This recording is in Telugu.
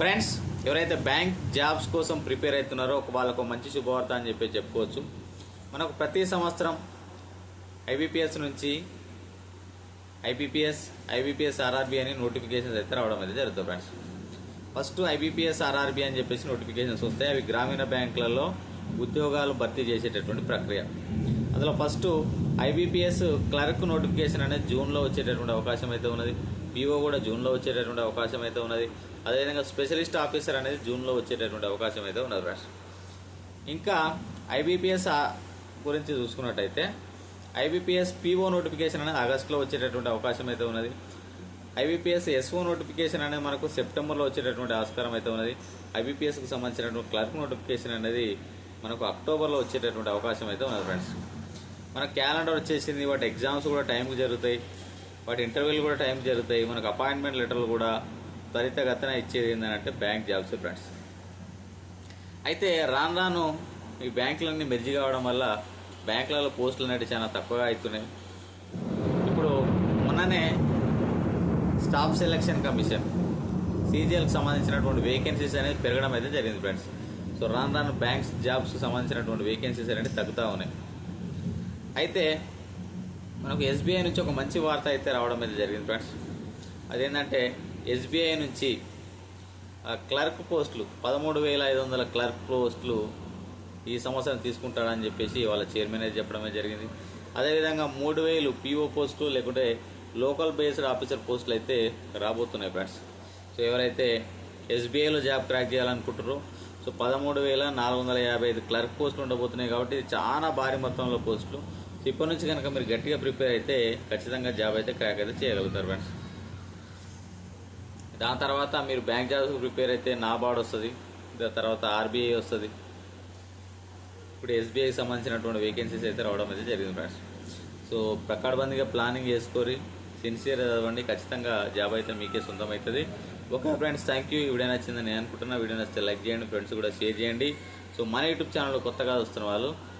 ఫ్రెండ్స్ ఎవరైతే బ్యాంక్ జాబ్స్ కోసం ప్రిపేర్ అవుతున్నారో ఒక వాళ్ళకు మంచి శుభవార్త అని చెప్పి చెప్పుకోవచ్చు. మనకు ప్రతి సంవత్సరం ఐబీపీఎస్ నుంచి ఐబీపీఎస్ ఐబీపీఎస్ ఆర్ఆర్బీ అని నోటిఫికేషన్స్ అయితే రావడం అయితే జరుగుతుంది ఫ్రెండ్స్ ఫస్ట్ ఐబీపీఎస్ ఆర్ఆర్బీ అని చెప్పేసి నోటిఫికేషన్స్ వస్తాయి. అవి గ్రామీణ బ్యాంకులలో ఉద్యోగాలు భర్తీ చేసేటటువంటి ప్రక్రియ. అందులో ఫస్ట్ ఐబీపీఎస్ క్లర్క్ నోటిఫికేషన్ అనేది జూన్లో వచ్చేటటువంటి అవకాశం అయితే ఉన్నది. పీఓ కూడా జూన్లో వచ్చేటటువంటి అవకాశం అయితే ఉన్నది. అదేవిధంగా స్పెషలిస్ట్ ఆఫీసర్ అనేది జూన్లో వచ్చేటటువంటి అవకాశం అయితే ఉన్నది ఫ్రెండ్స్ ఇంకా ఐబీపీఎస్ గురించి చూసుకున్నట్టయితే ఐబీపీఎస్ పీఓ నోటిఫికేషన్ అనేది ఆగస్టులో వచ్చేటటువంటి అవకాశం అయితే ఉన్నది. ఐబీపీఎస్ ఎస్ఓ నోటిఫికేషన్ అనేది మనకు సెప్టెంబర్లో వచ్చేటటువంటి ఆస్కారం అయితే ఉన్నది. ఐబీపీఎస్కి సంబంధించినటువంటి క్లర్క్ నోటిఫికేషన్ అనేది మనకు అక్టోబర్లో వచ్చేటటువంటి అవకాశం అయితే ఉన్నది ఫ్రెండ్స్ మన క్యాలెండర్ వచ్చేసింది వాటి ఎగ్జామ్స్ కూడా టైంకి జరుగుతాయి వాటి ఇంటర్వ్యూలు కూడా టైంకి జరుగుతాయి మనకు అపాయింట్మెంట్ లెటర్లు కూడా త్వరితగతన ఇచ్చేది ఏంటంటే బ్యాంక్ జాబ్స్ ఫ్రెండ్స్ అయితే రాను రాను ఈ బ్యాంకులన్నీ మెర్జీ కావడం వల్ల బ్యాంకులలో పోస్టులు అనేవి చాలా తక్కువగా అవుతున్నాయి ఇప్పుడు మొన్ననే స్టాఫ్ సెలక్షన్ కమిషన్ సీజీఎల్కి సంబంధించినటువంటి వేకెన్సీస్ అనేది పెరగడం అయితే జరిగింది ఫ్రెండ్స్ సో రాను రాను బ్యాంక్స్ జాబ్స్కి సంబంధించినటువంటి వేకెన్సీస్ అనేవి తగ్గుతూ ఉన్నాయి. అయితే మనకు ఎస్బీఐ నుంచి ఒక మంచి వార్త అయితే రావడం అయితే జరిగింది ఫ్రెండ్స్. అదేంటంటే ఎస్బీఐ నుంచి క్లర్క్ పోస్టులు పదమూడు వేల ఐదు వందల క్లర్క్ పోస్టులు ఈ సంవత్సరం తీసుకుంటాడని చెప్పేసి వాళ్ళ చైర్మన్ అయితే చెప్పడమే జరిగింది. అదేవిధంగా మూడు వేలు పీఓ పోస్టులు లేకుంటే లోకల్ బేస్డ్ ఆఫీసర్ పోస్టులు అయితే రాబోతున్నాయి ఫ్రెండ్స్. సో ఎవరైతే ఎస్బీఐలో జాబ్ క్రాక్ చేయాలనుకుంటారో సో పదమూడు వేల నాలుగు వందల యాభై ఐదు క్లర్క్ పోస్టులు ఉండబోతున్నాయి కాబట్టి చాలా భారీ మొత్తంలో పోస్టులు. ఇప్పటి నుంచి కనుక మీరు గట్టిగా ప్రిపేర్ అయితే ఖచ్చితంగా జాబ్ అయితే క్రాక్ అయితే చేయగలుగుతారు ఫ్రెండ్స్. దాని తర్వాత మీరు బ్యాంక్ జాబ్స్ ప్రిపేర్ అయితే నాబార్డ్ వస్తుంది దాని తర్వాత ఆర్బీఐ వస్తుంది. ఇప్పుడు ఎస్బీఐకి సంబంధించినటువంటి వేకెన్సీస్ అయితే రావడం అయితే జరిగింది ఫ్రెండ్స్. సో ప్రకాడబందిగా ప్లానింగ్ చేసుకొని సిన్సియర్ చదవండి ఖచ్చితంగా జాబ్ అయితే మీకే సొంతం అవుతుంది ఓకే ఫ్రెండ్స్ థ్యాంక్ యూ. ఈ వీడియో నచ్చిందని నేను అనుకుంటున్నా. వీడియో నచ్చితే లైక్ చేయండి ఫ్రెండ్స్ కూడా షేర్ చేయండి. సో మన యూట్యూబ్ ఛానల్ కొత్తగా వస్తున్న వాళ్ళు